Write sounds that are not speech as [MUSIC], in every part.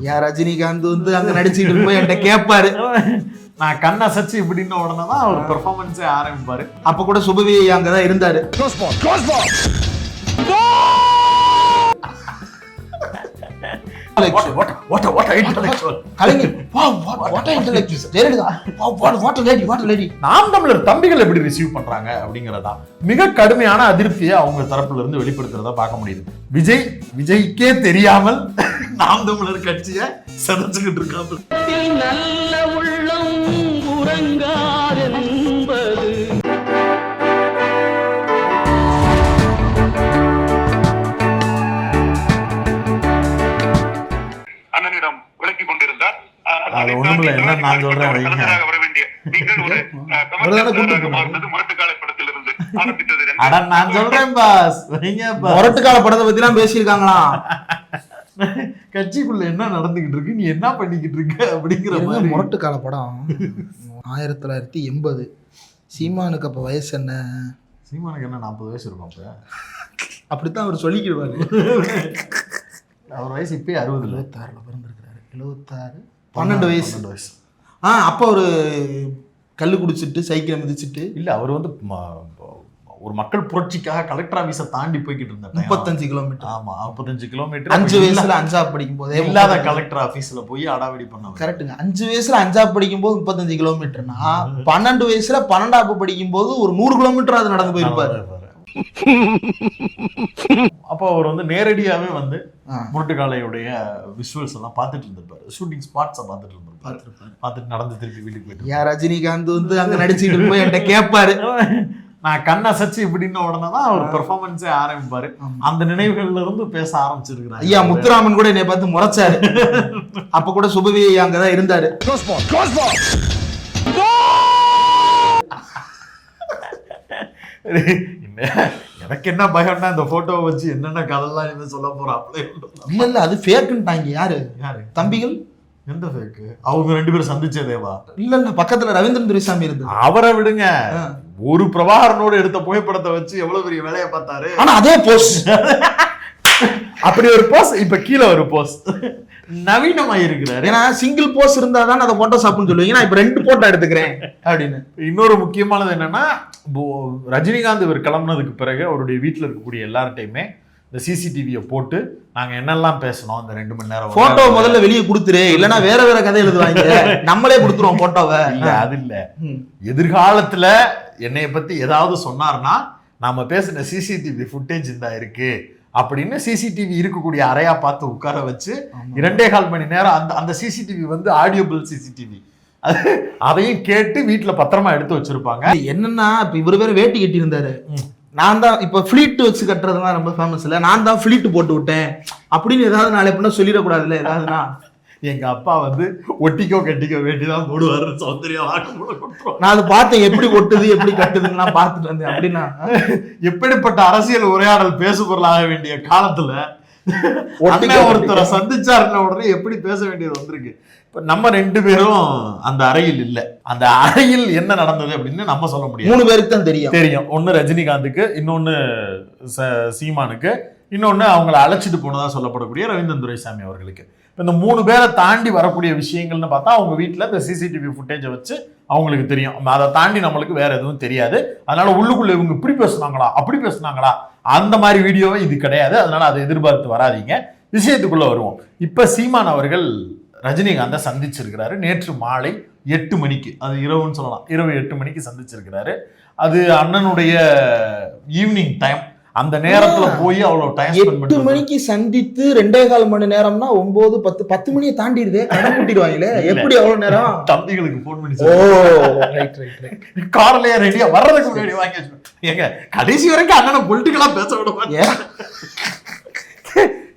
ஏன் ரஜினிகாந்த் வந்து அங்க நடிச்சுட்டு போய் என்கிட்ட கேட்பாரு நான் கண் அசைச்சு இப்படின்னு உடனே தான் அவர் பெர்ஃபார்மன்ஸே ஆரம்பிப்பாரு. அப்ப கூட சுபவி அங்கதான் இருந்தாரு. நாம் தமிழர் தம்பிகள் எப்படி ரிசீவ் பண்றாங்க அப்படிங்கறதா? மிக கடுமையான அதிருப்தியை அவங்க தரப்புல இருந்து வெளிப்படுத்துறத பார்க்க முடியுது. விஜய் விஜய்க்கே தெரியாமல் [LAUGHS] நாம் தமிழர் கட்சியை செதச்சுக்கிட்டு இருக்காங்க நல்ல உள்ளம் உறங்காதென்பது [LAUGHS] முரட்டுக்கால படத்திலிருந்து ஆரம்பித்தது ரெண்டு. அட நான் சொல்றேன் பாஸ். வைங்க பாஸ். முரட்டு கால படத்தை பத்தி எல்லாம் பேசியிருக்காங்களாம் [LAUGHS] கட்சிக்குள்ள என்ன நடந்துகிட்டு இருக்கு? நீ என்ன பண்ணிக்கிட்டு இருக்க? அப்படிங்கிற மாதிரி முரட்டு கால படம் [LAUGHS] ஆயிரத்தி தொள்ளாயிரத்தி எண்பது. சீமானுக்கு அப்ப வயசு என்ன? சீமானுக்கு என்ன நாற்பது வயசு இருக்கும் அப்ப? அப்படித்தான் அவர் சொல்லிக்கிடுவாரு. அவர் வயசு இப்பயே அறுபது எழுபத்தாறுல பிறந்திருக்கிறாரு. எழுபத்தாறு பன்னெண்டு வயசு. பன்னெண்டு வயசு. ஆ அப்போ ஒரு கல்லு குடிச்சிட்டு சைக்கிளை மிதிச்சிட்டு. இல்ல அவர் வந்து ஒரு மக்கள் புரட்சிக்காக கலெக்டர் ஆபீஸை தாண்டி போய்கிட்டு இருந்த time. முப்பத்தஞ்சு கிலோமீட்டர் ஆமா முப்பத்தஞ்சு கிலோமீட்டர் அஞ்சு வயசுல அஞ்சா படிக்கும் போதே இல்லாத கலெக்டர் ஆபீஸ்ல போய் அடாவடி பண்ணவர். கரெக்டுங்க அஞ்சு வயசுல அஞ்சா படிக்கும் போது முப்பத்தஞ்சு கிலோமீட்டர்னா பன்னெண்டு வயசுல பன்னெண்டாப்பு படிக்கும் போது ஒரு நூறு கிலோமீட்டர் அது நடந்து போயிருப்பாரு. அப்போ அவர் வந்து நேரடியாவே வந்து. முரட்டுக்காலையுடைய விஷுவல்ஸ் எல்லாம் பார்த்துட்டு இருந்திருப்பாரு. ஷூட்டிங் ஸ்பாட்ஸை பார்த்துட்டு இருந்திருப்பாரு. பார்த்துட்டு நடந்து திருப்பி வீட்டுக்கு போயிட்டு ஏன் ரஜினிகாந்த் வந்து அங்க நடிச்சுட்டு போய் என்கிட்ட கேட்பாரு நான் கண் அசைச்சு இப்படின்னு உடனே தான் அவர் பெர்ஃபார்மன்ஸே ஆரம்பிப்பாரு. அந்த நினைவுகள்ல இருந்து பேச ஆரம்பிச்சிருக்கிறாரு. ஐயா முத்துராமன் கூட என்னை பார்த்து முறைச்சாரு. அப்ப கூட சுபவி ஐயா அங்கதான் இருந்தாரு. [LAUGHS] [LAUGHS] எனக்கு என்ன பயம்னா இந்த போட்டோவை வச்சு என்னென்ன கதைலாம் இவன் சொல்ல போறாப்ல இல்ல இல்ல அது ஃபேக்குன்ட்டாங்க யாரு? யாரு? தம்பிகள்? எந்த ஃபேக்கு அவங்க ரெண்டு பேரும் சந்திச்சதேவா இல்ல இல்ல பக்கத்துல ரவீந்திரன் துரைசாமி இருந்தது அவரை விடுங்க. ஒரு பிரபாகரனோட எடுத்த புகைப்படத்தை வச்சு எவ்வளவு பெரிய வேலையை பார்த்தாரு? ஆனா அதே போஸ் [LAUGHS] அப்படி ஒரு போஸ் இப்ப கீழே ஒரு போஸ் நவீனமா இருக்கிறாரு ஏன்னா சிங்கிள் போஸ் இருந்தா தான் அதை போட்டோ ஷாப்னு சொல்லுவீங்க. நான் இப்ப ரெண்டு போட்டோ எடுத்துக்கிறேன் அப்படின்னு. இன்னொரு முக்கியமானது என்னன்னா ரஜினிகாந்த் இவர் கிளம்புனதுக்கு பிறகு அவருடைய வீட்டில் இருக்கக்கூடிய எல்லார்ட்டையுமே இந்த சிசிடிவியை போட்டு நாங்க என்னெல்லாம் பேசணும் இந்த ரெண்டு மணி நேரம் போட்டோ முதல்ல வெளியே கொடுத்துரு. இல்லனா வேற வேற கதை எழுதுவாங்க. [LAUGHS] நம்மளே கொடுத்துருவோம் போட்டோவை இல்ல அது இல்ல. எதிர்காலத்துல என்னைய பத்தி ஏதாவது சொன்னார்னா நாம பேசின சிசிடிவி ஃபுட்டேஜ் இந்த இருக்கு. அப்படின்னு சிசிடிவி இருக்கக்கூடிய அறையா பார்த்து உட்கார வச்சு இரண்டே கால் மணி நேரம் அந்த அந்த சிசிடிவி வந்து ஆடியோபிள் சிசிடிவி அது அதையும் கேட்டு வீட்டுல பத்திரமா எடுத்து வச்சிருப்பாங்க. என்னன்னா இப்ப இவரு வேற வேட்டி கட்டி இருந்தாரு. நான் தான் இப்ப ஃபிளீட் வச்சு கட்டுறதுலாம் ரொம்ப ஃபேமஸ் இல்ல. நான் தான் ஃபிளீட் போட்டு விட்டேன். அப்படின்னு ஏதாவது நாளை பண்ண சொல்லிடக்கூடாதுல்ல ஏதாவதுனா? எங்க அப்பா வந்து ஒட்டிக்கோ கட்டிக்கோ வேண்டிதான் போடுவாரு. வாக்குமூலம் கொடுத்துருவாங்க நான் அதை பார்த்தேன். எப்படி ஒட்டுது எப்படி கட்டுதுன்னு நான் பார்த்துட்டு வந்தேன். அப்படின்னா எப்படிப்பட்ட அரசியல் உரையாடல் பேசு பொருளாக வேண்டிய காலத்துல ஒருத்தரை. சந்திச்சாருன்ன உடனே எப்படி பேச வேண்டியது வந்திருக்கு? இப்ப நம்ம ரெண்டு பேரும் அந்த அறையில் இல்ல. அந்த அறையில் என்ன நடந்தது அப்படின்னு நம்ம சொல்ல முடியாது. மூணு பேருக்கு தான் தெரியும். தெரியும். ஒன்னு ரஜினிகாந்துக்கு இன்னொன்னு ச- சீமானுக்கு இன்னொன்னு அவங்கள அழைச்சிட்டு போனதா சொல்லப்படக்கூடிய ரவீந்திரன் துரைசாமி அவர்களுக்கு. இந்த மூணு பேரை தாண்டி வரக்கூடிய விஷயங்கள்னு பார்த்தா அவங்க வீட்டில் இந்த சிசிடிவி ஃபுட்டேஜை வச்சு அவங்களுக்கு தெரியும். அதை தாண்டி நம்மளுக்கு வேற எதுவும் தெரியாது. அதனால உள்ளுக்குள்ள இவங்க இப்படி பேசுனாங்களா அப்படி பேசுனாங்களா அந்த மாதிரி வீடியோவே இது கிடையாது. அதனால அதை எதிர்பார்த்து வராதீங்க. விஷயத்துக்குள்ள வருவோம். இப்போ சீமான் அவர்கள் ரஜினிகாந்தை சந்திச்சிருக்கிறாரு. நேற்று மாலை எட்டு மணிக்கு. அது இரவுன்னு சொல்லலாம். இரவு எட்டு மணிக்கு சந்திச்சிருக்கிறாரு. அது அண்ணனுடைய ஈவினிங் டைம் அந்த நேரத்துல போய் அவ்வளவு டைம் எட்டு மணிக்கு சந்தித்து ரெண்டே கால் மணி நேரம்னா ஒன்பது பத்து பத்து மணியை தாண்டிடுதே. கடன் கூட்டிடுவாங்களே. எப்படி அவ்வளவு நேரம்? தம்பிகளுக்கு போன் பண்ணி ஓ சொல்லி. ரைட் ரைட் ரைட் கார்லயே ரெடியா வர்றதுக்கு முன்னாடி வாங்கி. ஏங்க கடைசி வரைக்கும் அண்ணனை பொலிட்டிக்கலா பேச விட மாட்டேன். ஏன்?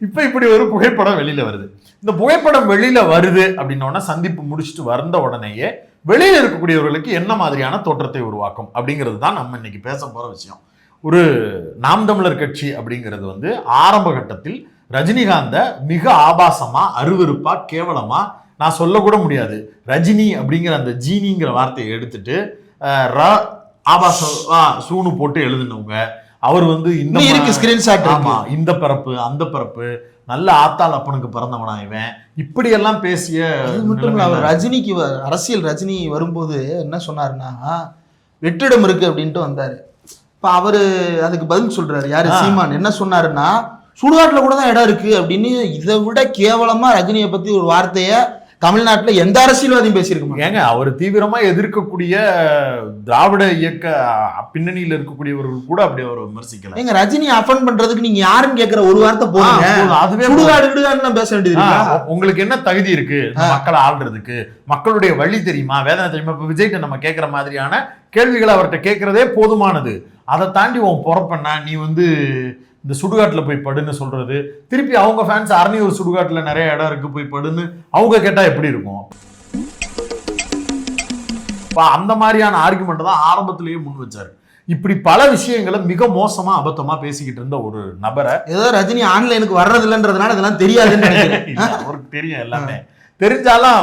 இப்ப இப்படி ஒரு புகைப்படம் வெளியில வருது. இந்த புகைப்படம் வெளியில வருது அப்படின்னோடனே சந்திப்பு முடிச்சுட்டு வந்த உடனேயே வெளியில இருக்கக்கூடியவர்களுக்கு என்ன மாதிரியான தோற்றத்தை உருவாக்கும் அப்படிங்கிறது தான் நம்ம இன்னைக்கு பேச போற விஷயம். ஒரு நாம் தமிழர் கட்சி அப்படிங்கிறது வந்து ஆரம்ப கட்டத்தில் ரஜினிகாந்த மிக ஆபாசமா அருவருப்பா கேவலமா நான் சொல்லக்கூட முடியாது. ரஜினி அப்படிங்கிற அந்த ஜீனிங்கிற வார்த்தையை எடுத்துட்டு ர ஆபாசம் சூனு போட்டு எழுதினவங்க. அவர் வந்து இந்த இருக்கு ஸ்கிரீன்ஷாட் ஆமா இந்த பிறப்பு அந்த பிறப்பு நல்ல ஆத்தாள் அப்பனுக்கு பிறந்தவனா இவன். இப்படியெல்லாம் பேசிய அது மட்டும் இல்ல அவர் ரஜினிக்கு வ- அரசியல் ரஜினி வரும்போது என்ன சொன்னாருன்னா வெற்றிடம் இருக்கு அப்படின்ட்டு வந்தாரு. இப்ப அவரு அதுக்கு பதில் சொல்றாரு. யாரு. சீமான். என்ன சொன்னாருன்னா சுடுகாட்டுல கூட தான் இடம் இருக்கு அப்படின்னு இதை விட கேவலமா ரஜினியை பத்தி ஒரு வார்த்தைய தமிழ்நாட்டுல எந்த அரசியல்வாதியும் பேசியிருக்க ஏங்க அவர் தீவிரமா எதிர்க்கக்கூடிய திராவிட இயக்க பின்னணியில இருக்கக்கூடியவர்கள் கூட அப்படி அவர் விமர்சிக்கல. ஏங்க ரஜினி அஃபன் பண்றதுக்கு நீங்க யாருன்னு கேக்குற ஒரு வார்த்தை போதும். அதுவே போதும். சுடுகாடு விடுகாடுலாம் பேச வேண்டியது? உங்களுக்கு என்ன தகுதி இருக்கு? மக்களை ஆள்றதுக்கு மக்களுடைய வழி தெரியுமா? வேதனை தெரியுமா? இப்ப விஜய்கிட்ட நம்ம கேட்கிற மாதிரியான கேள்விகளை அவர்கிட்ட கேட்கறதே போதுமானது. அதை தாண்டி உன் பொறப்பண்ணா நீ வந்து இந்த சுடுகாட்டுல போய் படுன்னு சொல்றது. திருப்பி அவங்க ஃபேன்ஸ் அரணியூர் சுடுகாட்டுல நிறைய இடம் இருக்கு போய் படுன்னு அவங்க கேட்டா எப்படி இருக்கும்? இப்ப அந்த மாதிரியான ஆர்குமெண்ட் தான் ஆரம்பத்திலேயே முன் வச்சாரு. இப்படி பல விஷயங்களை மிக மோசமா அபத்தமா பேசிக்கிட்டு இருந்த ஒரு நபரை ஏதோ ரஜினி ஆன்லைனுக்கு வர்றது இல்லைன்றதுனால இதெல்லாம் தெரியாதுன்னு [LAUGHS] அவருக்கு தெரியும் எல்லாமே. தெரிஞ்சாலும்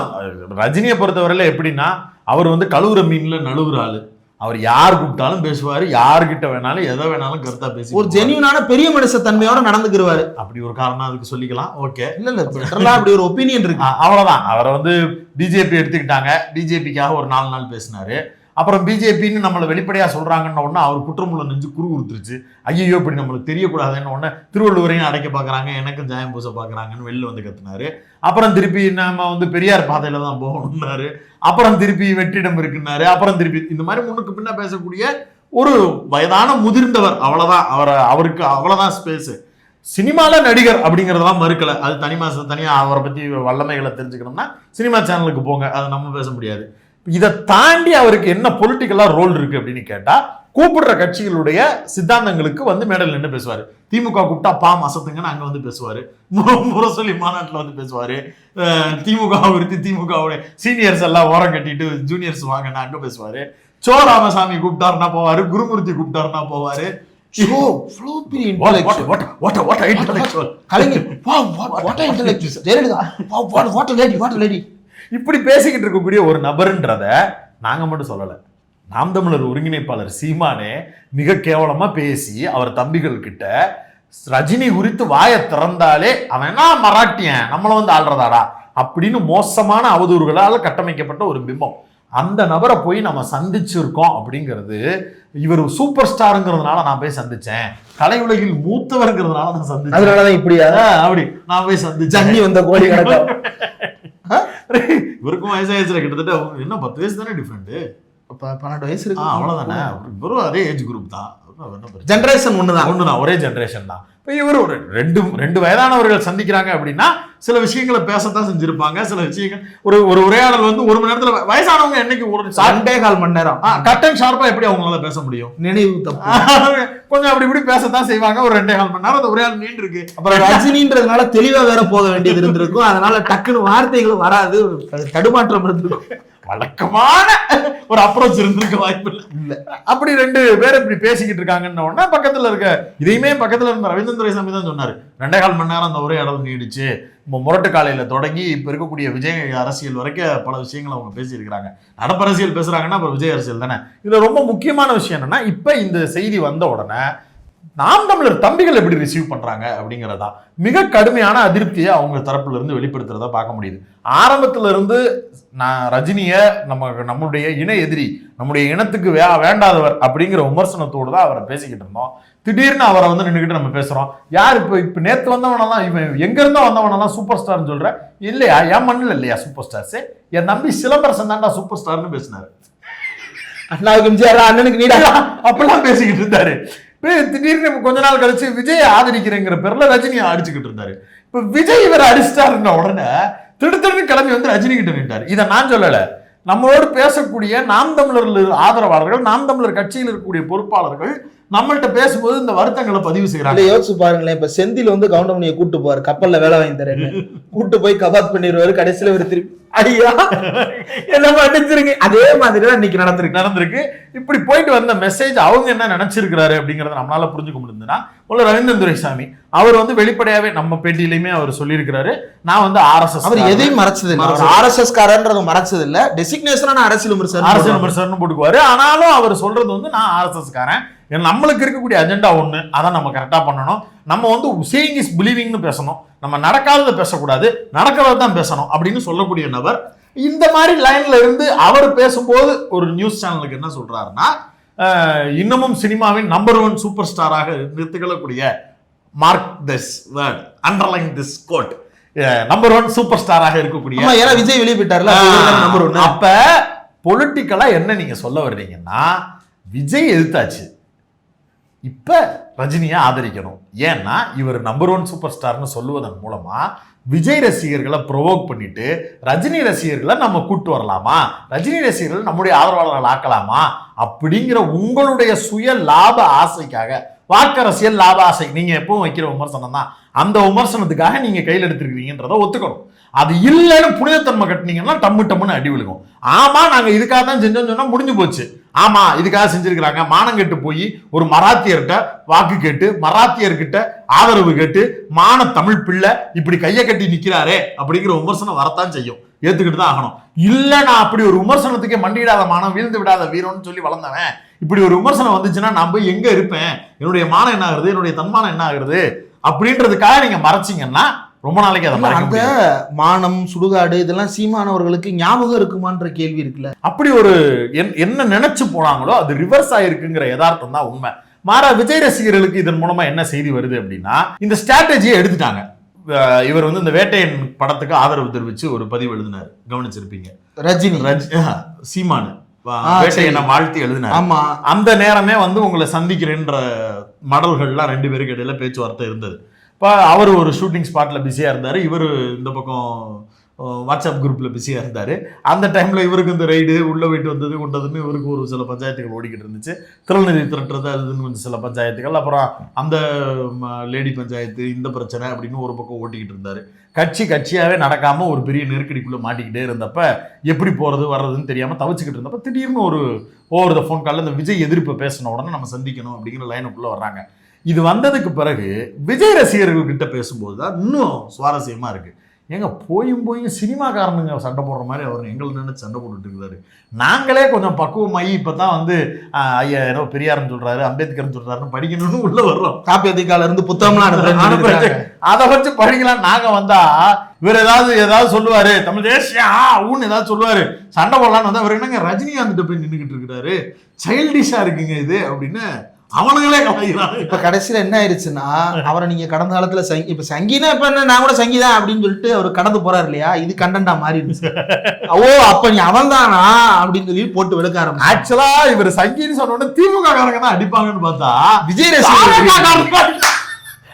ரஜினியை பொறுத்தவரையில எப்படின்னா அவர் வந்து கழுவுற மீன்ல நழுவுற ஆளு. அவர் யார் கூப்பிட்டாலும் பேசுவாரு யார்கிட்ட வேணாலும் எதை வேணாலும் கருத்தா பேசி ஒரு ஜெனியூனான பெரிய மனுஷ தன்மையோட நடந்துக்கிருவாரு. அப்படி ஒரு காரணம் அதுக்கு சொல்லிக்கலாம். ஓகே இல்ல இல்ல அப்படி ஒரு ஒப்பீனியன் இருக்கு. அவ்வளவுதான். அவரை வந்து பிஜேபி எடுத்துக்கிட்டாங்க. பிஜேபிக்காக ஒரு நாலு நாள் பேசினாரு. அப்புறம் பிஜேபின்னு நம்மளை வெளிப்படையாக சொல்கிறாங்கன்ன உடனே அவர் குற்றமுள்ள நெஞ்சு குறு கொடுத்துருச்சு ஐயோ இப்படி நம்மளுக்கு தெரியக்கூடாதுன்னு உடனே திருவள்ளுவரையும் அடைக்க பார்க்குறாங்க எனக்கும் ஜாயம் பூச பார்க்குறாங்கன்னு வெளில வந்து கத்துனாரு. அப்புறம் திருப்பி நம்ம வந்து பெரியார் பாதையில் தான் போகணும்னாரு. அப்புறம் திருப்பி வெற்றிடம் இருக்குன்னாரு. அப்புறம் திருப்பி இந்த மாதிரி முன்னுக்கு பின்ன பேசக்கூடிய ஒரு வயதான முதிர்ந்தவர் அவ்வளோதான் அவரை அவருக்கு அவ்வளோதான் ஸ்பேஸு சினிமால நடிகர் அப்படிங்கிறதெல்லாம் மறுக்கலை. அது தனிமா தனியாக அவரை பற்றி வல்லமைகளை தெரிஞ்சுக்கணும்னா சினிமா சேனலுக்கு போங்க. அதை நம்ம பேச முடியாது. இதை தாண்டி அவருக்கு என்ன பொலிட்டிக்கலா ரோல் இருக்கு அப்படின்னு கேட்டா கூப்பிடுற கட்சிகளுடைய சித்தாந்தங்களுக்கு வந்து மேடையில் நின்று பேசுவாரு திமுக கூப்பிட்டா பா மசத்துங்கன்னு அங்க வந்து பேசுவாரு முரசொலி மாநாட்டுல வந்து பேசுவாரு திமுக விருத்தி திமுகவுடைய சீனியர்ஸ் எல்லாம் ஓரம் கட்டிட்டு ஜூனியர்ஸ் வாங்கன்னு அங்க பேசுவாரு சோ ராமசாமி கூப்பிட்டாருன்னா போவாரு குருமூர்த்தி கூப்பிட்டாருன்னா போவாரு ஜெயலலிதா இப்படி பேசிக்கிட்டு இருக்கக்கூடிய ஒரு நபருன்றத நாங்க மட்டும் சொல்லல. நாம் தமிழர் ஒருங்கிணைப்பாளர் சீமானே மிக கேவலமா பேசி அவர் தம்பிகள் கிட்ட ரஜினி குறித்து வாயை திறந்தாலே அவன் என்ன மராட்டியன்? நம்மள வந்து ஆள்றதாடா? அப்படின்னு மோசமான அவதூறுகளால கட்டமைக்கப்பட்ட ஒரு பிம்பம். அந்த நபரை போய் நம்ம சந்திச்சிருக்கோம் அப்படிங்கிறது இவர் சூப்பர் ஸ்டாருங்கிறதுனால நான் போய் சந்திச்சேன். கலை உலகில் மூத்தவர்ங்கிறதுனால நான் சந்திச்சேன். அதனாலதான் இப்படியா அப்படி. நான் போய் சந்திச்சேன். வந்த கோழி இவருக்கும் வயசாயிருச்சுல கிட்டத்தட்ட. என்ன பத்து வயசு தானே டிஃப்ரெண்ட் பன்னெண்டு வயசு இருக்கு அவ்வளவுதானே. இவரும் அதே ஏஜ் குரூப் தான். அப்புறம் என்ன பிரச்சனை? ஜெனரேஷன் ஒண்ணுதான். ஒண்ணுதான். ஒரே ஜெனரேஷன் தான். இப்போ இவர் ஒரு ரெண்டு ரெண்டு வயதானவர்கள் சந்திக்கிறாங்க அப்படின்னா சில விஷயங்களை பேசத்தான் செஞ்சிருப்பாங்க. சில விஷயங்கள் ஒரு ஒரு உரையாடல் வந்து ஒரு மணி நேரத்துல வயசானவங்க என்னைக்கு ஒரு ரெண்டே கால் மணி நேரம் கட் அண்ட் ஷார்ப்பா எப்படி அவங்களால பேச முடியும்? நினைவு தப்பு. கொஞ்சம் அப்படி இப்படி பேசத்தான் செய்வாங்க. ஒரு ரெண்டே கால் மணி நேரம் அந்த உரையாடல் நீண்டு இருக்கு அப்புறம் ரஜினின்றதுனால தெளிவா வேற போக வேண்டியது இருந்திருக்கும். அதனால டக்குன்னு வார்த்தைகள் வராது. தடுமாற்றம் இருந்திருக்கும். வழக்கமான ஒரு அப்ரோச் இருந்திருக்க வாய்ப்பு இல்லை. இல்ல. அப்படி ரெண்டு பேர் இப்படி பேசிக்கிட்டு இருக்காங்கன்னு உடனே பக்கத்துல இருக்க இதையுமே பக்கத்துல இருந்த ரவீந்திரன் துரைசாமி தான் சொன்னாரு. ரெண்டே கால் மணி நேரம் அந்த உரையாடல் நீடிச்சு இப்போ முரட்டு காலையில் தொடங்கி இப்போ இருக்கக்கூடிய விஜய் அரசியல் வரைக்கும் பல விஷயங்கள் அவங்க பேசியிருக்கிறாங்க. நடப்பு அரசியல் பேசுகிறாங்கன்னா அப்புறம் விஜய் அரசியல் தானே? இதில் ரொம்ப முக்கியமான விஷயம் என்னென்னா இப்போ இந்த செய்தி வந்த உடனே நாம் தமிழர் தம்பிகள் எப்படி ரிசீவ் பண்றாங்க அப்படிங்கறதா மிக கடுமையான அதிருப்தியை அவங்க தரப்புல இருந்து வெளிப்படுத்துறத பார்க்க முடியுது. ஆரம்பத்துல இருந்து நான் ரஜினிய நம்ம நம்முடைய இன எதிரி நம்முடைய இனத்துக்கு வே வேண்டாதவர் அப்படிங்கிற விமர்சனத்தோடு தான் அவரை பேசிக்கிட்டு இருந்தோம். திடீர்னு அவரை வந்து நின்றுக்கிட்டு நம்ம பேசுறோம். யார் இப்போ இப்போ நேத்து வந்தவனெல்லாம் இவன் எங்க இருந்தோ வந்தவனெல்லாம் சூப்பர் ஸ்டார்னு சொல்ற? இல்லையா? என் மண்ணில் இல்லையா சூப்பர் ஸ்டார்ஸே என் நம்பி சிலம்பரசன் தான்டா சூப்பர் ஸ்டார்னு பேசினாரு. அண்ணாவுக்கு எம்ஜிஆர் அண்ணனுக்கு நீடா? [LAUGHS] அப்பெல்லாம் பேசிக்கிட்டு இருந்தாரு. இப்போ திடீர்னு கொஞ்ச நாள் கழிச்சு விஜய் ஆதரிக்கிறேங்கிற பேர்ல ரஜினியை அடிச்சுக்கிட்டு இருந்தாரு. இப்ப விஜய் இவரை அடிச்சிட்டாருன்ன உடனே திடுத்திடுன்னு கிளம்பி வந்து ரஜினி கிட்ட நின்றார் இதை நான் சொல்லல. நம்மளோடு பேசக்கூடிய நாம் தமிழர் ஆதரவாளர்கள் நாம் தமிழர் கட்சியில் இருக்கக்கூடிய பொறுப்பாளர்கள் நம்மள்ட்ட பேசும்போது இந்த வருத்தங்களை பதிவு இல்ல செய்யறாங்க யோசிச்சு பாருங்களேன். இப்ப செந்தில் வந்து கவுண்டமணியை கூட்டு போவாரு. கப்பல்ல வேலை வாங்கி தரேன்னு. கூட்டு போய் கபாத் பண்ணிடுவாரு. கடைசியில ஒரு திருப்பி ஐயா என்ன மன்னிச்சிருங்க அதே மாதிரி தான் இன்னைக்கு நடந்திருக்கு. நடந்திருக்கு. இப்படி போயிட்டு வந்த மெசேஜ் அவங்க என்ன நினைச்சிருக்கிறாரு அப்படிங்கறத நம்மளால புரிஞ்சுக்க முடியுதுன்னா உள்ள ரவீந்திரன் துரைசாமி அவர் வந்து வெளிப்படையாவே நம்ம பேட்டியிலுமே அவர் சொல்லியிருக்கிறாரு. நான் வந்து ஆர்எஸ்எஸ் அவர் எதையும் மறைச்சது இல்ல. அவர் ஆர்எஸ்எஸ் காரன்றத மறைச்சது இல்ல. டெசிக்னேஷனான அரசியல் விமர்சனம் அரசியல் விமர்சனம் போட்டுக்குவாரு. ஆனாலும் அவர் சொல்றது வந்து நான் ஆர்எஸ்எஸ் காரன். ஏன்னா நம்மளுக்கு இருக்கக்கூடிய அஜெண்டா ஒண்ணு அதை நம்ம கரெக்டா பண்ணணும். நம்ம வந்து சேயிங் இஸ் பிலீவிங்னு பேசணும். நம்ம நடக்காததை பேசக்கூடாது நடக்கிறத தான் பேசணும் அப்படின்னு சொல்லக்கூடிய நபர் இந்த மாதிரி லைன்ல இருந்து அவர் பேசும்போது ஒரு நியூஸ் சேனலுக்கு என்ன சொல்றாருன்னா இன்னமும் சினிமாவின் நம்பர் ஒன் சூப்பர் ஸ்டாராக நிறுத்திக்கொள்ளக்கூடிய mark this word underline this code number one super ஸ்டாராக இருக்கக்கூடிய ஏன்னா விஜய் வெளியே போயிட்டார்ல நம்பர் ஒன்னு அப்ப பொலிட்டிக்கலா என்ன நீங்க சொல்ல வர்றீங்கன்னா விஜய் எதிர்த்தாச்சு. இப்போ ரஜினியை ஆதரிக்கணும். ஏன்னா இவர் நம்பர் ஒன் சூப்பர் ஸ்டார்னு சொல்லுவதன் மூலமாக விஜய் ரசிகர்களை ப்ரொவோக் பண்ணிட்டு ரஜினி ரசிகர்களை நம்ம கூட்டு வரலாமா? ரஜினி ரசிகர்கள் நம்முடைய ஆதரவாளர்கள் ஆக்கலாமா? அப்படிங்கிற உங்களுடைய சுய லாப ஆசைக்காக வாக்கரசியல் லாப ஆசை. நீங்கள் எப்பவும் வைக்கிற விமர்சனம் தான். அந்த விமர்சனத்துக்காக நீங்கள் கையில் எடுத்துருக்கிறீங்கன்றத ஒத்துக்கணும். அது இல்லைன்னு புனிதத்தன்மை கட்டினீங்கன்னா டம்மு டம்முன்னு அடி விழுகும். ஆமாம் நாங்கள் இதுக்காக தான் செஞ்சோம்னு சொன்னால் முடிஞ்சு போச்சு. ஆமா இதுக்காக செஞ்சிருக்கிறாங்க. மானம் கெட்டு போய் ஒரு மராத்தியர்கிட்ட வாக்கு கேட்டு மராத்தியர்கிட்ட ஆதரவு கேட்டு மான தமிழ் பிள்ளை இப்படி கையை கட்டி நிக்கிறாரே அப்படிங்கிற விமர்சனம் வரத்தான் செய்யும். ஏத்துக்கிட்டு தான் ஆகணும். இல்ல நான் அப்படி ஒரு விமர்சனத்துக்கே மண்டியிடாத மானம் வீழ்ந்து விடாத வீரம்னு சொல்லி வளர்ந்தவன். இப்படி ஒரு விமர்சனம் வந்துச்சுன்னா நான் போய் எங்க இருப்பேன்? என்னுடைய மானம் என்ன ஆகுறது? என்னுடைய தன்மானம் என்ன ஆகுறது? அப்படின்றதுக்காக நீங்க மறைச்சீங்கன்னா ரொம்ப நாளைக்கு அதை அந்த. மானம் சுடுகாடு இதெல்லாம் சீமானவர்களுக்கு ஞாபகம் இருக்குமான்ற கேள்வி இருக்குல்ல? அப்படி ஒரு என்- என்ன நினைச்சு போனாங்களோ அது ரிவர்ஸ் ஆயிருக்குங்கிற யதார்த்தம் தான் உண்மை. மாறா விஜய் ரசிகர்களுக்கு இதன் மூலமா என்ன செய்தி வருது அப்படின்னா இந்த ஸ்ட்ராட்டஜியை எடுத்துட்டாங்க. இவர் வந்து இந்த வேட்டையன் படத்துக்கு ஆதரவு தெரிவிச்சு ஒரு பதிவு எழுதினார். கவனிச்சிருப்பீங்க. ரஜினி. ரஜ் சீமானு. வேட்டையனை. வாழ்த்தி எழுதினார். ஆமா. அந்த நேரமே வந்து உங்களை சந்திக்கிறேன்ற மடல்கள்லாம் ரெண்டு பேருக்கு இடையில பேச்சுவார்த்தை இருந்தது. இப்போ அவர் ஒரு ஷூட்டிங் ஸ்பாட்டில் பிஸியாக இருந்தார். இவர் இந்த பக்கம் வாட்ஸ்அப் குரூப்பில் பிஸியாக இருந்தார். அந்த டைமில் இவருக்கு இந்த ரைடு உள்ளே போயிட்டு வந்தது கொண்டதுன்னு இவருக்கு ஒரு சில பஞ்சாயத்துகள் ஓடிக்கிட்டு இருந்துச்சு. திருநெல்வேலி திரட்டுறது அதுன்னு கொஞ்சம் சில பஞ்சாயத்துகள். அப்புறம் அந்த லேடி பஞ்சாயத்து இந்த பிரச்சனை அப்படின்னு ஒரு பக்கம் ஓட்டிக்கிட்டு இருந்தார். கட்சி கட்சியாகவே நடக்காமல் ஒரு பெரிய நெருக்கடிக்குள்ளே மாட்டிக்கிட்டே இருந்தப்ப எப்படி போகிறது வர்றதுன்னு தெரியாமல் தவிச்சுக்கிட்டு இருந்தப்ப திடீர்னு ஒரு ஓவர் த ஃபோன் காலில் இந்த விஜய் எதிர்ப்பு பேசின உடனே நம்ம சந்திக்கணும் அப்படிங்கிற லைனுக்குள்ளே வர்றாங்க. இது வந்ததுக்கு பிறகு விஜய் ரசிகர்கள் கிட்ட பேசும்போது தான் இன்னும் சுவாரஸ்யமாக இருக்கு. ஏங்க போயும் போயும் சினிமாக்காரனுங்க சண்டை போடுற மாதிரி அவர் எங்களை நினைச்சு சண்டை போட்டுட்டு இருக்காரு நாங்களே கொஞ்சம் பக்குவமாகி இப்போ தான் வந்து ஐயா ஏதோ பெரியார்னு சொல்றாரு அம்பேத்கர்னு சொல்றாருன்னு படிக்கணும்னு உள்ள வர்றோம். காப்பி அதிகால இருந்து புத்தகம்லாம் அனுப்புறேன். அதை வச்சு படிக்கலாம். நாங்க வந்தா இவர் ஏதாவது ஏதாவது சொல்லுவாரு. தமிழ் தேசியா ஊன்னு ஏதாவது சொல்லுவாரு. சண்டை போடலான்னு வந்தா இவர் என்னங்க ரஜினிகாந்த் போய் நின்றுகிட்டு இருக்கிறாரு. சைல்டிஷா இருக்குங்க இது அப்படின்னு அவனுங்களே இப்ப கடைசியில என்ன ஆயிருச்சுன்னா அவரை நீங்க கடந்த காலத்துல சங்கி இப்ப சங்கினா இப்ப என்ன நான் கூட சங்கிதான் அப்படின்னு சொல்லிட்டு அவர் கடந்து போறாரு இல்லையா? இது கண்டண்டா மாறி இருந்துச்சு ஓ அப்ப நீ அவன் தானா அப்படின்னு சொல்லி போட்டு ஆரம்பிச்சு. ஆக்சுவலா இவர் சங்கின்னு சொன்ன உடனே திமுக காரங்க தான் அடிப்பாங்கன்னு பார்த்தா விஜய் காரங்க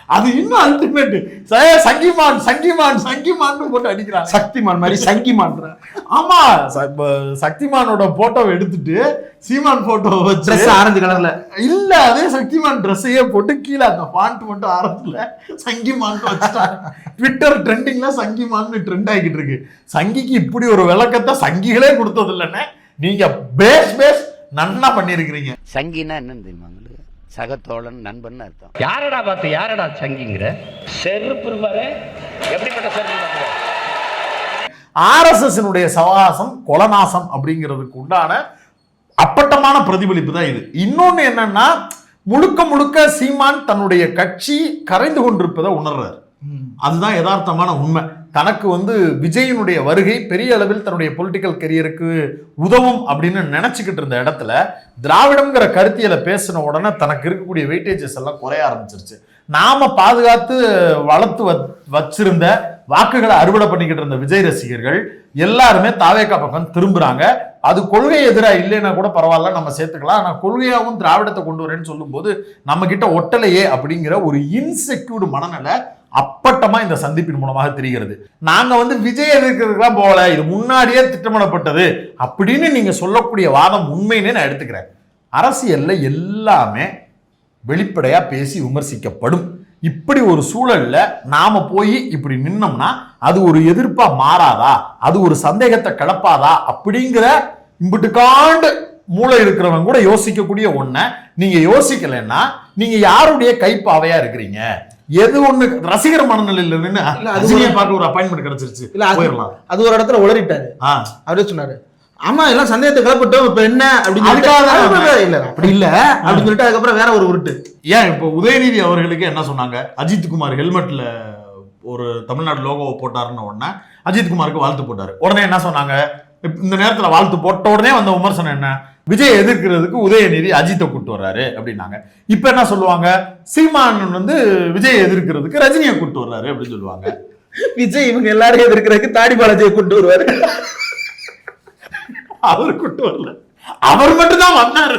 அது இன்னும் அல்டிமேட் சங்கிமான் சங்கிமான் சங்கிமான்னு போட்டு அடிக்கிறாங்க சக்திமான் மாதிரி சங்கிமான்ற. ஆமா சக்திமானோட போட்டோவை எடுத்துட்டு சீமான் போட்டோ வச்சு ட்ரெஸ் ஆரஞ்சு கலர்ல. இல்ல அதே சக்திமான் ட்ரெஸ்ஸையே போட்டு கீழே அந்த ஃபாண்ட் மட்டும் ஆரம்பத்துல சங்கிமான் வச்சுட்டாங்க. ட்விட்டர் ட்ரெண்டிங்ல சங்கிமான்னு ட்ரெண்ட் ஆகிட்டு இருக்கு. சங்கிக்கு இப்படி ஒரு விளக்கத்தை சங்கிகளே கொடுத்தது இல்லைன்னு நீங்க பேஸ் பேஸ் நன்னா பண்ணிருக்கிறீங்க சங்கினா என்னன்னு தெரியுமா உங்களுக்கு? சகத்தோழன் நண்பன் அர்த்தம். யாரடா பார்த்து யாரடா சங்கிங்கிற? செருப்பு எப்படிப்பட்ட செருப்பு ஆர்எஸ்எஸ்னுடைய சவாசம் கொலநாசம் அப்படிங்கிறதுக்கு உண்டான அப்பட்டமான பிரதிபலிப்பு தான் இது. இன்னொன்னு என்னன்னா முழுக்க முழுக்க சீமான் தன்னுடைய கட்சி கரைந்து கொண்டிருப்பதை உணர்றார். அதுதான் யதார்த்தமான உண்மை. தனக்கு வந்து விஜயினுடைய வருகை பெரிய அளவில் தன்னுடைய பொலிட்டிக்கல் கெரியருக்கு உதவும் அப்படின்னு நினச்சிக்கிட்டு இருந்த இடத்துல திராவிடம்ங்கிற கருத்தியலை பேசின உடனே தனக்கு இருக்கக்கூடிய வெயிட்டேஜஸ் எல்லாம் குறைய ஆரம்பிச்சிருச்சு. நாம பாதுகாத்து வளர்த்து வச்சிருந்த வாக்குகளை அறுவடை பண்ணிக்கிட்டு இருந்த விஜய் ரசிகர்கள் எல்லாருமே தாவேக்கா பக்கம் திரும்புறாங்க. அது கொள்கை எதிராக இல்லைன்னா கூட பரவாயில்ல நம்ம சேர்த்துக்கலாம். ஆனால் கொள்கையாகவும் திராவிடத்தை கொண்டு வரேன்னு சொல்லும்போது நம்ம கிட்ட ஒட்டலையே அப்படிங்கிற ஒரு இன்செக்யூர்டு மனநிலை அப்பட்டமா இந்த சந்திப்பின் மூலமாக தெரிகிறது. நாங்க வந்து விஜய் எதிர்க்கிறதுக்கெல்லாம் போகல இது முன்னாடியே திட்டமிடப்பட்டது அப்படின்னு நீங்க சொல்லக்கூடிய வாதம் உண்மைன்னு நான் எடுத்துக்கிறேன். அரசியல்ல எல்லாமே வெளிப்படையா பேசி விமர்சிக்கப்படும். இப்படி ஒரு சூழல்ல நாம போய் இப்படி நின்னோம்னா அது ஒரு எதிர்ப்பா மாறாதா? அது ஒரு சந்தேகத்தை கலப்பாதா அப்படிங்கிற இம்புட்டுக்காண்டு மூளை இருக்கிறவங்க கூட யோசிக்கக்கூடிய ஒன்றை நீங்க யோசிக்கலைன்னா நீங்க யாருடைய கைப்பாவையா இருக்கிறீங்க? எது ஒண்ணு ரசிகர் மனநிலையில நின்று அது ரஜினியை பார்க்க ஒரு அப்பாயின்மெண்ட் கிடைச்சிருச்சு இல்ல போயிடலாம். அது ஒரு இடத்துல உளறிட்டாரு. அவரே சொன்னாரு ஆமா எல்லாம் சந்தேகத்தை கிளப்பிட்டோம் இப்ப என்ன? அப்படின்னு இல்ல அப்படி இல்ல. அப்படின்னு சொல்லிட்டு அதுக்கப்புறம் வேற ஒரு உருட்டு. ஏன் இப்போ உதயநிதி அவர்களுக்கு என்ன சொன்னாங்க? அஜித் குமார் ஹெல்மெட்ல ஒரு தமிழ்நாடு லோகோவை போட்டாருன்னு உடனே அஜித் குமாருக்கு வாழ்த்து போட்டாரு. உடனே என்ன சொன்னாங்க? இந்த நேரத்துல வாழ்த்து போட்ட உடனே வந்த விமர்சனம் என்ன? விஜய் எதிர்க்கிறதுக்கு உதயநிதி அஜித்தை கூட்டு வர்றாரு அப்படின்னாங்க. இப்ப என்ன சொல்லுவாங்க? சீமான் வந்து விஜய் எதிர்க்கிறதுக்கு ரஜினியை கூட்டு வர்றாரு அப்படின்னு சொல்லுவாங்க. விஜய் இவங்க எல்லாரும் எதிர்க்கிறதுக்கு தாடி பாலாஜியை கூட்டு வருவாரு. அவர் கூட்டு வரல. அவர் மட்டும் தான் வந்தாரு.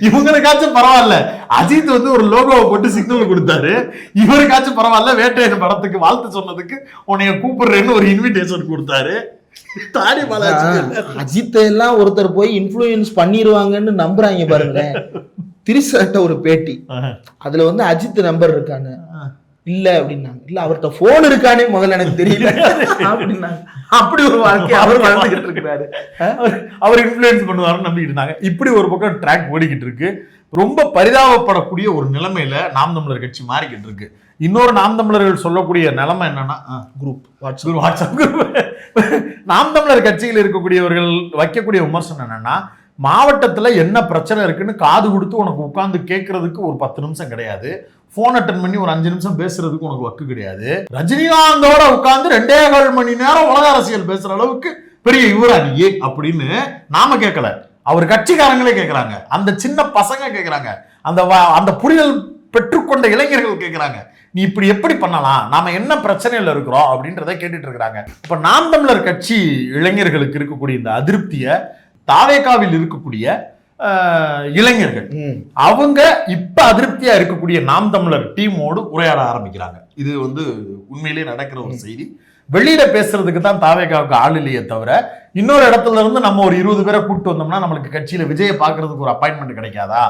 இவங்களுக்காச்சும் பரவாயில்ல. அஜித் வந்து ஒரு லோகோவை போட்டு சிக்னல் கொடுத்தாரு. இவருக்காச்சும் பரவாயில்ல. வேட்டையன் படத்துக்கு வாழ்த்து சொன்னதுக்கு உன்னைய கூப்பிடுறேன்னு ஒரு இன்விடேஷன் கொடுத்தாரு. தாடி பாலாஜி அஜித்தை எல்லாம் ஒருத்தர் போய் இன்ஃப்ளூயன்ஸ் பண்ணிடுவாங்கன்னு நம்புறாங்க பாருங்களேன். திரிசாட்ட ஒரு பேட்டி. அதுல வந்து அஜித் நம்பர் இருக்கான்னு. இல்ல அப்படின்னாங்க. இல்ல அவர்கிட்ட போன் இருக்கானே முதல்ல எனக்கு தெரியல. அப்படின்னாங்க. அப்படி ஒரு வாழ்க்கை அவர் வாழ்ந்துகிட்டு இருக்கிறாரு. அவர் அவர் இன்ஃப்ளூயன்ஸ் பண்ணுவாருன்னு நம்பிக்கிட்டு இருந்தாங்க. இப்படி ஒரு பக்கம் ட்ராக் ஓடிக்கிட்டு இருக்கு. ரொம்ப பரிதாபப்படக்கூடிய ஒரு நிலைமையில நாம் தமிழர் கட்சி மாறிக்கிட்டு இருக்கு. இன்னொரு நாம் தமிழர்கள் சொல்லக்கூடிய நிலைமை என்னன்னா குரூப் வாட்ஸ்அப் வாட்ஸ்அப் குரூப் நாம் தமிழர் கட்சியில் இருக்கக்கூடியவர்கள் வைக்கக்கூடிய விமர்சனம் என்னன்னா மாவட்டத்துல என்ன பிரச்சனை இருக்குன்னு காது கொடுத்து உனக்கு உட்கார்ந்து கேட்கறதுக்கு ஒரு பத்து நிமிஷம் கிடையாது. போன் அட்டன் பண்ணி ஒரு அஞ்சு நிமிஷம் பேசுறதுக்கு உனக்கு வக்கு கிடையாது. ரஜினிகாந்தோட உட்கார்ந்து ரெண்டே கால் மணி நேரம் உலக அரசியல் பேசுற அளவுக்கு பெரிய இவரா நீ அப்படின்னு நாம கேட்கல அவர் கட்சிக்காரங்களே கேட்கறாங்க அந்த சின்ன பசங்க கேட்கறாங்க அந்த அந்த புரிதல் பெற்றுக்கொண்ட இளைஞர்கள் கேட்கறாங்க நீ இப்படி எப்படி பண்ணலாம்? நாம என்ன பிரச்சனையில இருக்கிறோம் அப்படின்றத கேட்டுட்டு இருக்கிறாங்க. இப்ப நாம் தமிழர் கட்சி இளைஞர்களுக்கு இருக்கக்கூடிய இந்த அதிருப்திய தாவேகாவில் இருக்கக்கூடிய இளைஞர்கள் அவங்க இப்ப அதிருப்தியா இருக்கக்கூடிய நாம் தமிழர் டீமோடு உரையாட ஆரம்பிக்கிறாங்க. இது வந்து உண்மையிலேயே நடக்கிற ஒரு செய்தி. வெளியில பேசுறதுக்கு தான் தாவேகாவுக்கு ஆள் இல்லையே தவிர இன்னொரு இடத்துல இருந்து நம்ம ஒரு இருபது பேரை கூப்பிட்டு வந்தோம்னா நம்மளுக்கு கட்சியில விஜயை பார்க்கிறதுக்கு ஒரு அப்பாயின்மெண்ட் கிடைக்காதா?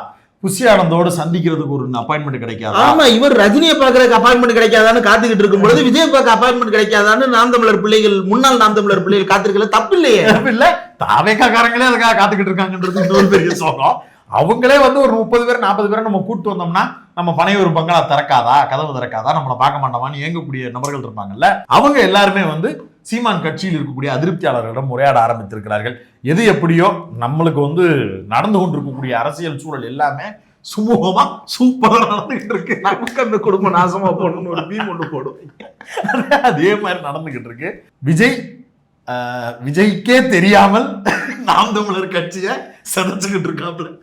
புஷி ஆனந்தோடு சந்திக்கிறதுக்கு ஒரு அப்பாயின்மெண்ட் கிடைக்காதா? ஆமா இவர் ரஜினியை பாக்குறதுக்கு அப்பாயின்மெண்ட் கிடைக்காதான்னு காத்துக்கிட்டு இருக்கும் பொழுது விஜய் பார்க்க அப்பாயின்மெண்ட் கிடைக்காதான்னு நாம் தமிழர் பிள்ளைகள் முன்னாள் நாம் தமிழர் பிள்ளைகள் காத்திருக்கல தப்பு இல்லையே இல்ல தாவேக்காரங்களே அதுக்காக காத்துக்கிட்டு இருக்காங்கன்றது இன்னொரு பெரிய சோகம். அவங்களே வந்து ஒரு முப்பது பேர் நாற்பது பேரை நம்ம கூட்டு வந்தோம்னா நம்ம பனையூர் பங்களா திறக்காதா? கதவு திறக்காதா? நம்மளை பார்க்க மாட்டோமான்னு இயங்கக்கூடிய நபர்கள் இருப்பாங்கல்ல அவங்க எல்லாருமே வந்து சீமான் கட்சியில் இருக்கக்கூடிய அதிருப்தியாளர்களிடம் உரையாட ஆரம்பித்திருக்கிறார்கள். எது எப்படியோ நம்மளுக்கு வந்து நடந்து கொண்டிருக்கக்கூடிய அரசியல் சூழல் எல்லாமே சுமூகமா சூப்பரா நடந்துகிட்டு இருக்கு. நமக்கு அந்த குடும்பம் நாசமா போடணும்னு ஒரு பீம் ஒன்று போடும். [LAUGHS] அதே மாதிரி நடந்துகிட்டு இருக்கு. விஜய் ஆஹ், விஜய்க்கே தெரியாமல் [LAUGHS] நாம் தமிழர் கட்சியை சதைச்சுக்கிட்டு உள்ளம்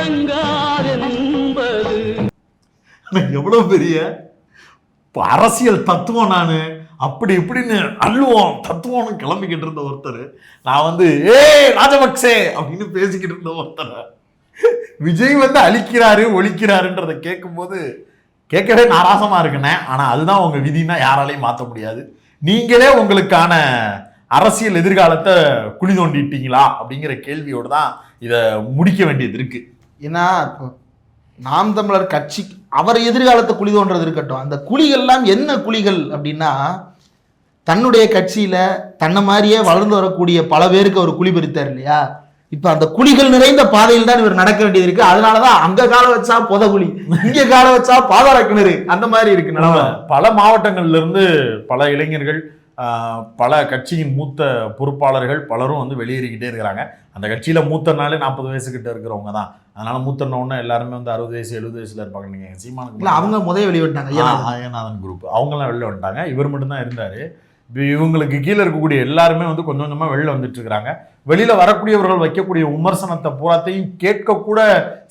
உறங்காதென்பது எவ்வளவு பெரிய அரசியல் தத்துவம் நானு? அப்படி இப்படின்னு அள்ளுவோம் தத்துவம்னு கிளம்பிக்கிட்டு இருந்த ஒருத்தர். நான் வந்து ஏய் ராஜபக்சே! அப்படின்னு பேசிக்கிட்டு இருந்த ஒருத்தர். விஜய் வந்து அழிக்கிறாரு ஒழிக்கிறாருன்றதை கேட்கும்போது கேட்கவே நாராசமா இருக்குண்ணே. ஆனா அதுதான் உங்க விதினா யாராலையும் மாற்ற முடியாது. நீங்களே உங்களுக்கான அரசியல் எதிர்காலத்தை குழி தோண்டிட்டீங்களா? அப்படிங்கிற கேள்வியோடு தான் இதை முடிக்க வேண்டியது இருக்கு. ஏன்னா இப்போ நாம் தமிழர் கட்சி அவர் எதிர்காலத்தை குழி தோன்றது இருக்கட்டும். அந்த குழிகள்லாம் என்ன குழிகள் அப்படின்னா தன்னுடைய கட்சியில் தன்னை மாதிரியே வளர்ந்து வரக்கூடிய பல பேருக்கு அவர் குழி பறித்தார் இல்லையா? இப்போ அந்த குழிகள் நிறைந்த பாதையில் தான் இவர் நடக்க வேண்டியது இருக்கு. அதனாலதான் அங்கே கால வச்சா புத குழி இங்கே கால வச்சா பாதாள கிணறு அந்த மாதிரி இருக்கு நிலமை பல மாவட்டங்கள்ல இருந்து பல இளைஞர்கள் பல கட்சியின் மூத்த பொறுப்பாளர்கள் பலரும் வந்து வெளியேறிக்கிட்டே இருக்கிறாங்க. அந்த கட்சியில மூத்தனாலே நாற்பது வயசுக்கிட்ட இருக்கிறவங்க தான். அதனால மூத்தனோடனே எல்லாருமே வந்து அறுபது வயசு எழுபது வயசுல இருப்பாங்க. நீங்க சீமானுக்கு இல்ல அவங்க முதல் ஆ, ஐயநாதன் குரூப் அவங்கெல்லாம் வெளில வந்துட்டாங்க. இவர் மட்டும்தான் இருந்தாரு. இப்ப இவங்களுக்கு கீழே இருக்கக்கூடிய எல்லாருமே வந்து கொஞ்சம் கொஞ்சமா வெளில வந்துட்டு இருக்கிறாங்க. வெளியில வரக்கூடியவர்கள் வைக்கக்கூடிய விமர்சனத்தை பூராத்தையும் கேட்க கூட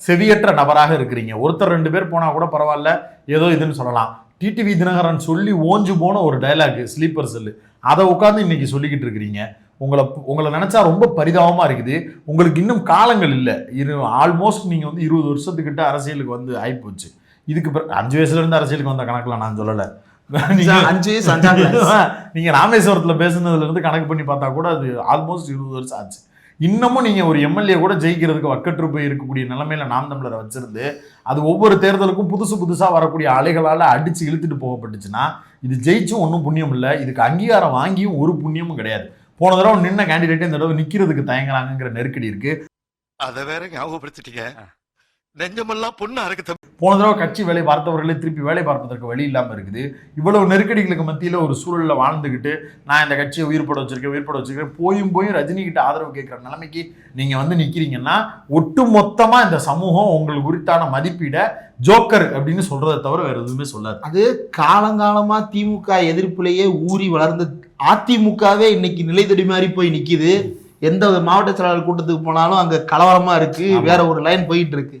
செவியற்ற நபராக இருக்கிறீங்க. ஒருத்தர் ரெண்டு பேர் போனா கூட பரவாயில்ல. ஏதோ இதுன்னு சொல்லலாம். டிடிவி தினகரன் சொல்லி ஓஞ்சு போன ஒரு டயலாக் ஸ்லீப்பர் செல்லு. அதை உட்காந்து இன்னைக்கு சொல்லிக்கிட்டு இருக்கிறீங்க. உங்களை உங்களை நினைச்சா ரொம்ப பரிதாபமா இருக்குது. உங்களுக்கு இன்னும் காலங்கள் இல்லை. இரு ஆல்மோஸ்ட் நீங்க வந்து இருபது வருஷத்துக்கிட்ட அரசியலுக்கு வந்து ஆயிப்போச்சு. இதுக்கு பிறகு அஞ்சு வயசுல இருந்து அரசியலுக்கு வந்த கணக்குல நான் சொல்லல. அஞ்சு வயசு அஞ்சாம் [LAUGHS] கிளாஸ் நீங்க ராமேஸ்வரத்துல பேசுனதுல இருந்து கணக்கு பண்ணி பார்த்தா கூட அது ஆல்மோஸ்ட் இருபது வருஷம் ஆச்சு. இன்னமும் நீங்க ஒரு எம்எல்ஏ கூட ஜெயிக்கிறதுக்கு வக்கற்று போய் இருக்கக்கூடிய நிலைமையில நாம் தமிழரை வச்சிருந்து அது ஒவ்வொரு தேர்தலுக்கும் புதுசு புதுசா வரக்கூடிய அலைகளால அடிச்சு இழுத்துட்டு போகப்பட்டுச்சுன்னா இது ஜெயிச்சும் ஒன்றும் புண்ணியம் இல்லை. இதுக்கு அங்கீகாரம் வாங்கியும் ஒரு புண்ணியமும் கிடையாது. போன தடவை நின்ன கேண்டிடேட் இந்த தடவை நிக்கிறதுக்கு தயங்குறாங்கங்கிற நெருக்கடி இருக்கு. அத வேற ஞாபகப்படுத்திட்டீங்க. நெஞ்சமெல்லாம் பொண்ணு அறக்க போன தடவை கட்சி வேலை பார்த்தவர்களே திருப்பி வேலை பார்ப்பதற்கு வழி இல்லாமல் இருக்குது. இவ்வளவு நெருக்கடிகளுக்கு மத்தியில் ஒரு சூழலில் வாழ்ந்துக்கிட்டு நான் இந்த கட்சியை உயிர்ப்பட வச்சிருக்கேன் உயிர்ப்பட வச்சிருக்கேன். போயும் போயும் ரஜினி கிட்ட ஆதரவு கேட்குற நிலைமைக்கு நீங்கள் வந்து நிற்கிறீங்கன்னா ஒட்டு மொத்தமாக இந்த சமூகம் உங்களுக்கு குறித்தான மதிப்பீடை ஜோக்கர் அப்படின்னு சொல்றதை தவிர வேற எதுவுமே சொல்லாது. அது காலங்காலமா திமுக எதிர்ப்புலயே ஊறி வளர்ந்த அதிமுகவே இன்னைக்கு நிலை தடுமாறி போய் நிக்குது. எந்த மாவட்ட செயலாளர் கூட்டத்துக்கு போனாலும் அங்க கலவரமா இருக்கு. ஆமா. வேற ஒரு லைன் போயிட்டு இருக்கு.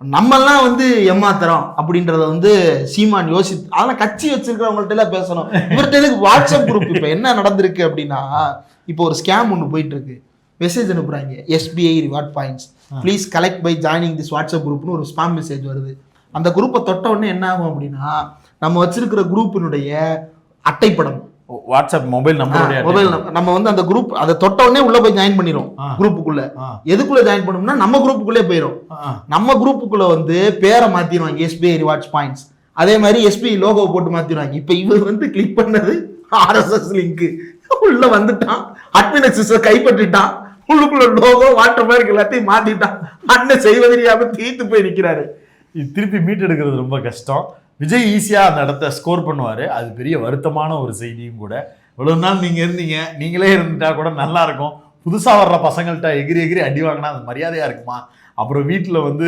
நம்மெல்லாம் வந்து ஏமாத்துறோம் அப்படின்றத வந்து சீமான் யோசி அதெல்லாம் கட்சி வச்சிருக்கிறவங்கள்ட்ட எல்லாம் பேசணும். இவர்கிட்ட எதுக்கு வாட்ஸ்அப் குரூப் இப்ப என்ன நடந்திருக்கு அப்படின்னா இப்போ ஒரு ஸ்கேம் ஒன்று போயிட்டு இருக்கு மெசேஜ் அனுப்புறாங்க SBI reward points please collect by joining this WhatsApp குரூப்னு ஒரு ஸ்பாம் மெசேஜ் வருது. அந்த குரூப்பை தொட்ட உடனே என்ன ஆகும் அப்படின்னா நம்ம வச்சிருக்கிற குரூப்பினுடைய அட்டைப்படம் வாட்ஸ்அப் மொபைல் நம்பருடைய மொபைல் நம்ம வந்து அந்த குரூப் அதை தொட்ட உடனே உள்ள போய் ஜாயின் பண்ணிரும் ஆ. குரூப்புக்குள்ள. எதுக்குள்ள ஜாயின் பண்ணோம்னா நம்ம குரூப்புக்குள்ளே போயிடும். நம்ம குரூப்புக்குள்ள வந்து பேரை மாத்திடுவாங்க எஸ்பிஐ ரிவார்ட்ஸ் பாயிண்ட்ஸ் அதே மாதிரி எஸ்பிஐ லோகோ போட்டு மாத்திடுவாங்க இப்போ இவர் வந்து கிளிக் பண்ணது ஆர்எஸ்எஸ் லிங்க் உள்ள வந்துட்டான். அட்மினக்சஸ கைப்பற்றிட்டான். உள்ளுக்குள்ள லோகோ வாட்டர் மார்க் எல்லாத்தையும் மாத்திட்டான். அண்ணன் செய்வதறியாம தீர்த்து போய் நிக்கிறாரு. இது திருப்பி மீட்டெடுக்கிறது ரொம்ப கஷ்டம். விஜய் ஈஸியாக அந்த இடத்த ஸ்கோர் பண்ணுவார். அது பெரிய வருத்தமான ஒரு செய்தியும் கூட. இவ்வளோ நாள் நீங்கள் இருந்தீங்க. நீங்களே இருந்துட்டா கூட நல்லா இருக்கும். புதுசாக வர்ற பசங்கள்கிட்ட எகிரி எகிரி அடி வாங்கினா அது மரியாதையாக இருக்குமா? அப்புறம் வீட்டில் வந்து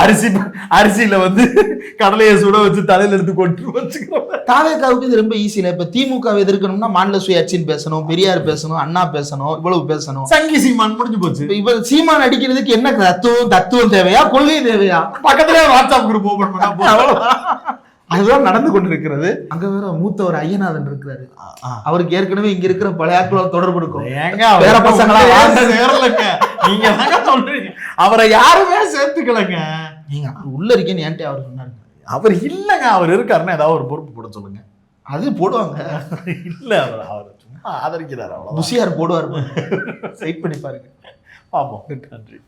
அரிசி அரிசியில் வந்து கடலையை சுட வச்சு தலையில் எடுத்து கொண்டு வச்சுக்கிறோம். தாவேக்காவுக்கு இது ரொம்ப ஈஸியில் இப்போ திமுக எதிர்க்கணும்னா மாநில சுயாட்சின்னு பேசணும் பெரியார் பேசணும் அண்ணா பேசணும் இவ்வளவு பேசணும். சங்கி சீமான் முடிஞ்சு போச்சு. இப்ப சீமான் அடிக்கிறதுக்கு என்ன தத்துவம் தத்துவம் தேவையா கொள்கை தேவையா? பக்கத்துலேயே வாட்ஸ்அப் குரூப் ஓப்பன் பண்ணா. அதுதான் நடந்து கொண்டிருக்கிறது. அங்க வேற மூத்தவர் ஐயநாதன் இருக்கிறாரு. அவருக்கு ஏற்கனவே இங்க இருக்கிற பழைய ஆட்களோட தொடர்பு இருக்கும் வேற பசங்களா நீங்க சொல்றீங்க. அவரை யாருமே சேர்த்துக்கலங்க. நீங்க அவர் உள்ள இருக்கேன்னு ஏன்ட்டு அவர் சொன்னாரு அவர் இல்லங்க அவர் இருக்காருன்னா ஏதாவது ஒரு பொறுப்பு போட சொல்லுங்க. அது போடுவாங்க. இல்ல அவர் அவர் சும்மா ஆதரிக்கிறார் அவ்வளவுதான். புசியார் போடுவார் வெயிட் பண்ணி பாருங்க. பார்ப்போம் நன்றி.